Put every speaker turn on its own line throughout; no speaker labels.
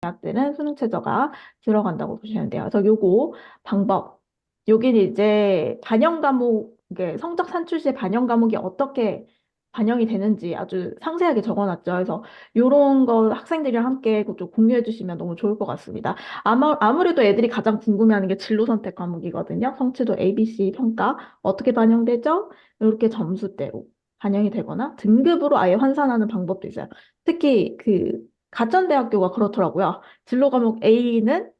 대학들은 수능 최저가 들어간다고 보시면 돼요. 그래서 요거 방법, 여기 이제 반영 과목, 성적 산출 시에 반영 과목이 어떻게 반영이 되는지 아주 상세하게 적어놨죠. 그래서 요런 거 학생들이랑 함께 좀 공유해 주시면 너무 좋을 것 같습니다. 아마, 아무래도 애들이 가장 궁금해하는 게 진로 선택 과목이거든요. 성취도 ABC 평가 어떻게 반영되죠? 이렇게 점수대로 반영이 되거나 등급으로 아예 환산하는 방법도 있어요. 특히 그 가천대학교가 그렇더라고요. 진로 과목 A는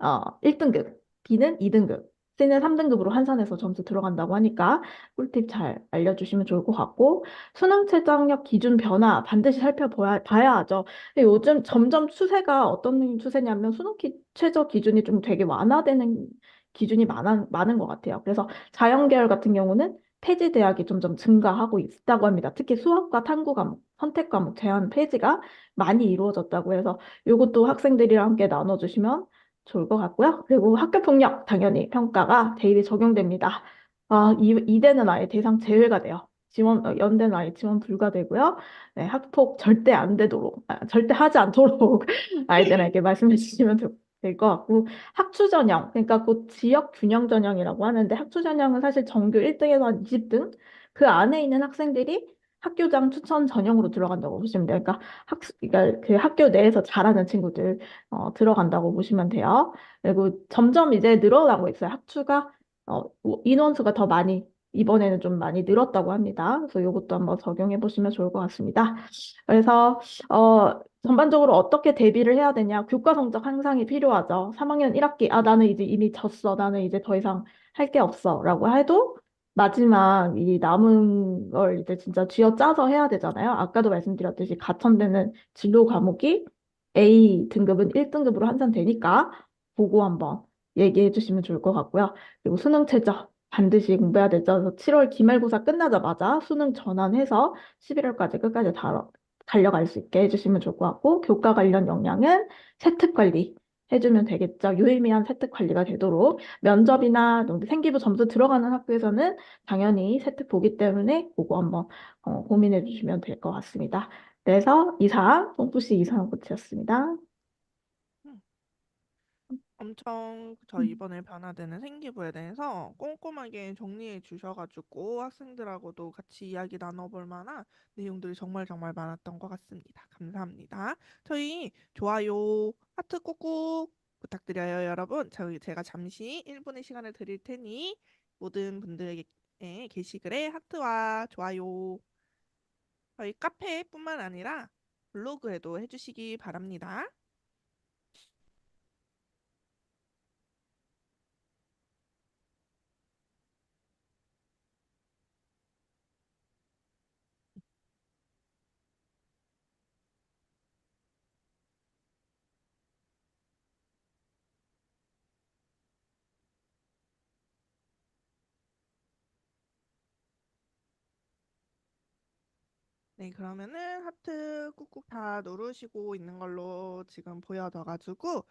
어, 1등급, B는 2등급, C는 3등급으로 환산해서 점수 들어간다고 하니까 꿀팁 잘 알려주시면 좋을 것 같고 수능 최저학력 기준 변화 반드시 살펴봐야 봐야 하죠. 요즘 점점 추세가 어떤 추세냐면 수능 기, 최저 기준이 좀 되게 완화되는 기준이 많은, 많은 것 같아요. 그래서 자연계열 같은 경우는 폐지 대학이 점점 증가하고 있다고 합니다. 특히 수학과 탐구 과목, 선택 과목 제한 폐지가 많이 이루어졌다고 해서 이것도 학생들이랑 함께 나눠주시면 좋을 것 같고요. 그리고 학교 폭력 당연히 평가가 대입에 적용됩니다. 아, 이, 이대는 아예 대상 제외가 돼요. 지원, 어, 연대는 아예 지원 불가되고요. 네, 학폭 절대 안 되도록, 아, 절대 하지 않도록 아이들에게 말씀해 주시면 될 것 같고, 학추 전형, 그러니까 그 지역 균형 전형이라고 하는데, 학추 전형은 사실 전교 1등에서 한 20등, 그 안에 있는 학생들이 학교장 추천 전형으로 들어간다고 보시면 돼요. 그러니까 학, 그러니까 그 학교 내에서 잘하는 친구들 어, 들어간다고 보시면 돼요. 그리고 점점 이제 늘어나고 있어요. 학추가 어, 뭐 인원수가 더 많이 이번에는 좀 많이 늘었다고 합니다. 그래서 이것도 한번 적용해 보시면 좋을 것 같습니다. 그래서 어, 전반적으로 어떻게 대비를 해야 되냐? 교과 성적 향상이 필요하죠. 3학년 1학기 아 나는 이제 이미 졌어. 나는 이제 더 이상 할 게 없어라고 해도 마지막 이 남은 걸 이제 진짜 쥐어 짜서 해야 되잖아요. 아까도 말씀드렸듯이 가천되는 진로 과목이 A 등급은 1등급으로 환산되니까 보고 한번 얘기해 주시면 좋을 것 같고요. 그리고 수능 최저 반드시 공부해야 되죠. 그래서 7월 기말고사 끝나자마자 수능 전환해서 11월까지 끝까지 다 달려갈 수 있게 해주시면 좋을 것 같고 교과 관련 역량은 세특 관리 해주면 되겠죠. 유의미한 세특 관리가 되도록 면접이나 생기부 점수 들어가는 학교에서는 당연히 세특 보기 때문에 그거 한번 어, 고민해 주시면 될 것 같습니다. 그래서 이상 똥푸시 이상한 코치였습니다.
엄청 저
음.
이번에 변화되는 생기부에 대해서 꼼꼼하게 정리해 주셔가지고 학생들하고도 같이 이야기 나눠볼 만한 내용들이 정말 정말 많았던 것 같습니다. 감사합니다. 저희 좋아요, 하트 꾹꾹 부탁드려요, 여러분. 저희 제가 잠시 1분의 시간을 드릴 테니 모든 분들에게 게시글에 하트와 좋아요 저희 카페뿐만 아니라 블로그에도 해주시기 바랍니다. 네, 그러면은 하트 꾹꾹 다 누르시고 있는 걸로 지금 보여져가지고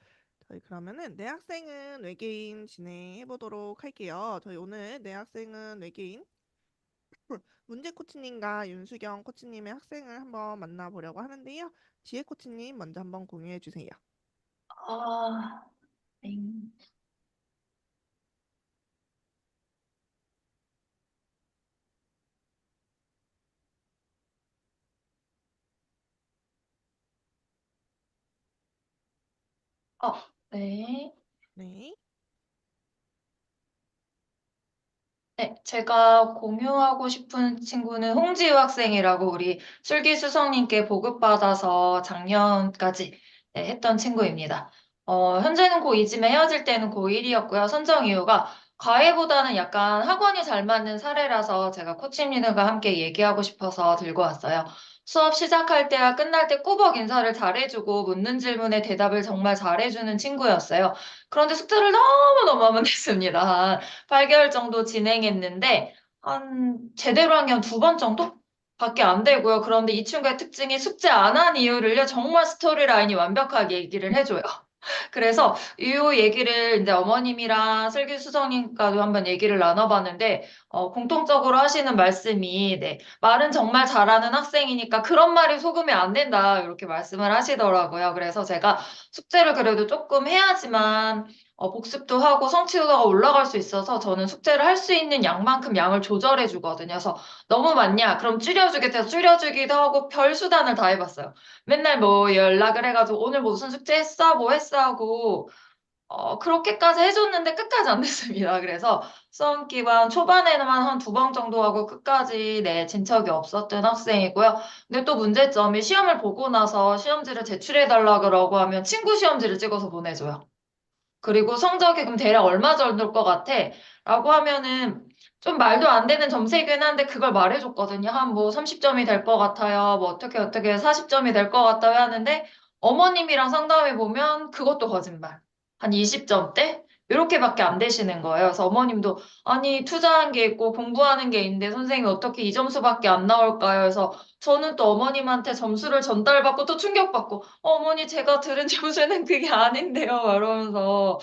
저희 그러면은 내 학생은 외계인 진행해 보도록 할게요. 저희 오늘 내 학생은 외계인 문재 코치님과 윤수경 코치님의 학생을 한번 만나보려고 하는데요. 지혜 코치님 먼저 한번 공유해 주세요.
아, 땡. 어, 네.
네.
네, 제가 공유하고 싶은 친구는 홍지우 학생이라고 우리 술기수성님께 보급받아서 작년까지 네, 했던 친구입니다. 어, 현재는 고2지만 헤어질 때는 고1이었고요. 선정 이유가 과외보다는 약간 학원이 잘 맞는 사례라서 제가 코치님들과 함께 얘기하고 싶어서 들고 왔어요. 수업 시작할 때와 끝날 때 꾸벅 인사를 잘해주고 묻는 질문에 대답을 정말 잘해주는 친구였어요. 그런데 숙제를 너무너무 하면 됐습니다. 한 8개월 정도 진행했는데 한 제대로 한 게 한 두 번 정도? 밖에 안 되고요. 그런데 이 친구의 특징이 숙제 안 한 이유를요. 정말 스토리 라인이 완벽하게 얘기를 해줘요. 그래서 이 얘기를 이제 어머님이랑 슬기 수석님과도 한번 얘기를 나눠봤는데, 어, 공통적으로 하시는 말씀이, 네, 말은 정말 잘하는 학생이니까 그런 말이 속으면 안 된다, 이렇게 말씀을 하시더라고요. 그래서 제가 숙제를 그래도 조금 해야지만, 어, 복습도 하고 성취도가 올라갈 수 있어서 저는 숙제를 할 수 있는 양만큼 양을 조절해 주거든요. 그래서 너무 많냐? 그럼 줄여주겠다. 줄여주기도 하고 별 수단을 다 해봤어요. 맨날 뭐 연락을 해가지고 오늘 무슨 숙제 했어? 뭐 했어? 하고 어, 그렇게까지 해줬는데 끝까지 안 됐습니다. 그래서 수험 기간 초반에만 한 두 번 정도 하고 끝까지 네, 진척이 없었던 학생이고요. 근데 또 문제점이 시험을 보고 나서 시험지를 제출해달라 그러고 하면 친구 시험지를 찍어서 보내줘요. 그리고 성적이 그럼 대략 얼마 정도일 것 같아? 라고 하면은 좀 말도 안 되는 점수이긴 한데 그걸 말해줬거든요. 한 뭐 30점이 될 것 같아요. 뭐 어떻게 어떻게 40점이 될 것 같아요 하는데 어머님이랑 상담해 보면 그것도 거짓말. 한 20점대? 이렇게밖에 안 되시는 거예요. 그래서 어머님도 아니 투자한 게 있고 공부하는 게 있는데 선생님이 어떻게 이 점수밖에 안 나올까요? 그래서 저는 또 어머님한테 점수를 전달받고 또 충격받고 어 머니 제가 들은 점수는 그게 아닌데요. 이러면서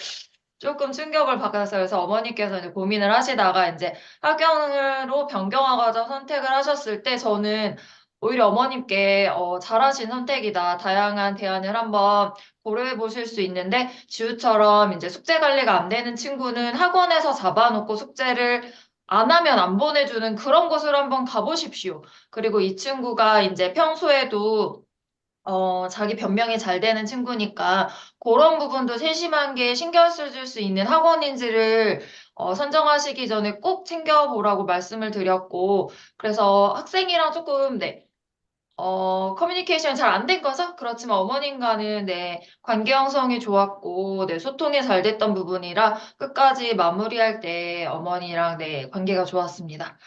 조금 충격을 받았어요. 그래서 어머니께서 이제 고민을 하시다가 이제 학연으로 변경하고자 선택을 하셨을 때 저는 오히려 어머님께 어, 잘하신 선택이다. 다양한 대안을 한번 고려해 보실 수 있는데 지우처럼 이제 숙제 관리가 안 되는 친구는 학원에서 잡아놓고 숙제를 안 하면 안 보내주는 그런 곳을 한번 가보십시오. 그리고 이 친구가 이제 평소에도 어, 자기 변명이 잘 되는 친구니까 그런 부분도 세심한 게 신경 써줄 수 있는 학원인지를 어, 선정하시기 전에 꼭 챙겨보라고 말씀을 드렸고, 그래서 학생이랑 조금, 네, 어, 커뮤니케이션이 잘 안 된 거죠? 그렇지만 어머님과는 네, 관계 형성이 좋았고, 네, 소통이 잘 됐던 부분이라 끝까지 마무리할 때 어머니랑 네, 관계가 좋았습니다.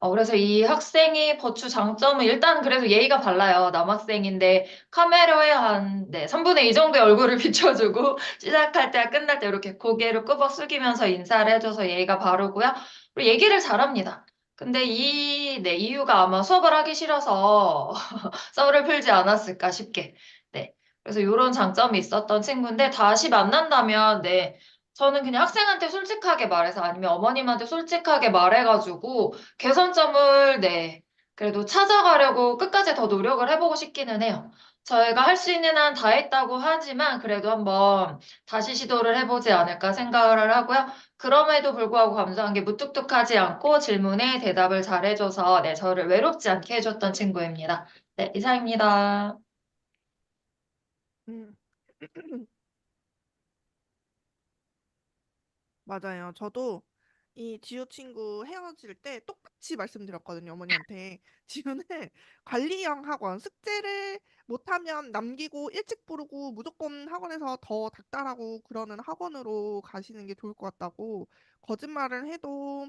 어, 그래서 이 학생의 버추 장점은 일단 그래도 예의가 발라요. 남학생인데 카메라에 한 네, 3분의 2 정도의 얼굴을 비춰주고 시작할 때와 끝날 때 이렇게 고개를 끄벅 숙이면서 인사를 해줘서 예의가 바르고요. 그리고 얘기를 잘합니다. 근데 이, 네, 이유가 아마 수업을 하기 싫어서 썰을 풀지 않았을까 싶게. 네. 그래서 이런 장점이 있었던 친구인데 다시 만난다면, 네. 저는 그냥 학생한테 솔직하게 말해서 아니면 어머님한테 솔직하게 말해가지고 개선점을, 네. 그래도 찾아가려고 끝까지 더 노력을 해보고 싶기는 해요. 저희가 할 수 있는 한 다 했다고 하지만 그래도 한번 다시 시도를 해보지 않을까 생각을 하고요. 그럼에도 불구하고 감사한 게 무뚝뚝하지 않고 질문에 대답을 잘해줘서 네, 저를 외롭지 않게 해줬던 친구입니다. 네, 이상입니다.
음. 맞아요. 저도 이 지우 친구 헤어질 때 똑같이 말씀드렸거든요, 어머니한테. 지우는 관리형 학원, 숙제를 못하면 남기고 일찍 부르고 무조건 학원에서 더 닥달하고 그러는 학원으로 가시는 게 좋을 것 같다고 거짓말을 해도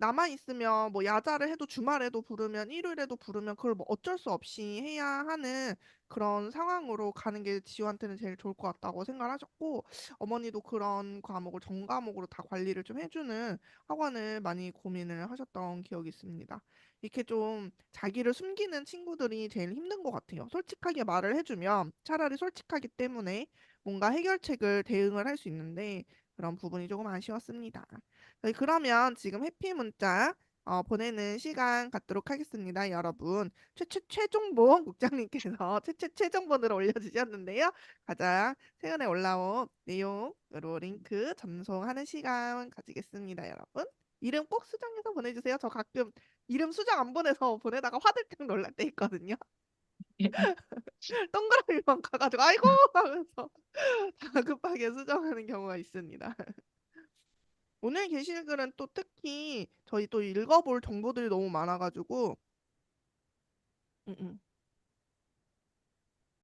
남아 있으면 뭐 야자를 해도 주말에도 부르면 일요일에도 부르면 그걸 뭐 어쩔 수 없이 해야 하는 그런 상황으로 가는 게 지우한테는 제일 좋을 것 같다고 생각을 하셨고 어머니도 그런 과목을 전 과목으로 다 관리를 좀 해주는 학원을 많이 고민을 하셨던 기억이 있습니다. 이렇게 좀 자기를 숨기는 친구들이 제일 힘든 것 같아요. 솔직하게 말을 해주면 차라리 솔직하기 때문에 뭔가 해결책을 대응을 할 수 있는데 그런 부분이 조금 아쉬웠습니다. 네, 그러면 지금 해피 문자 어, 보내는 시간 갖도록 하겠습니다, 여러분. 최최 최종본 국장님께서 최최 최종본으로 올려주셨는데요. 가장 최근에 올라온 내용으로 링크 전송하는 시간 가지겠습니다, 여러분. 이름 꼭 수정해서 보내주세요. 저 가끔 이름 수정 안 보내서 보내다가 화들짝 놀랄 때 있거든요. 동그라미만 가가지고 아이고 하면서 다급하게 수정하는 경우가 있습니다. 오늘 게시글은 또 특히 저희 또 읽어볼 정보들이 너무 많아가지고 음, 음.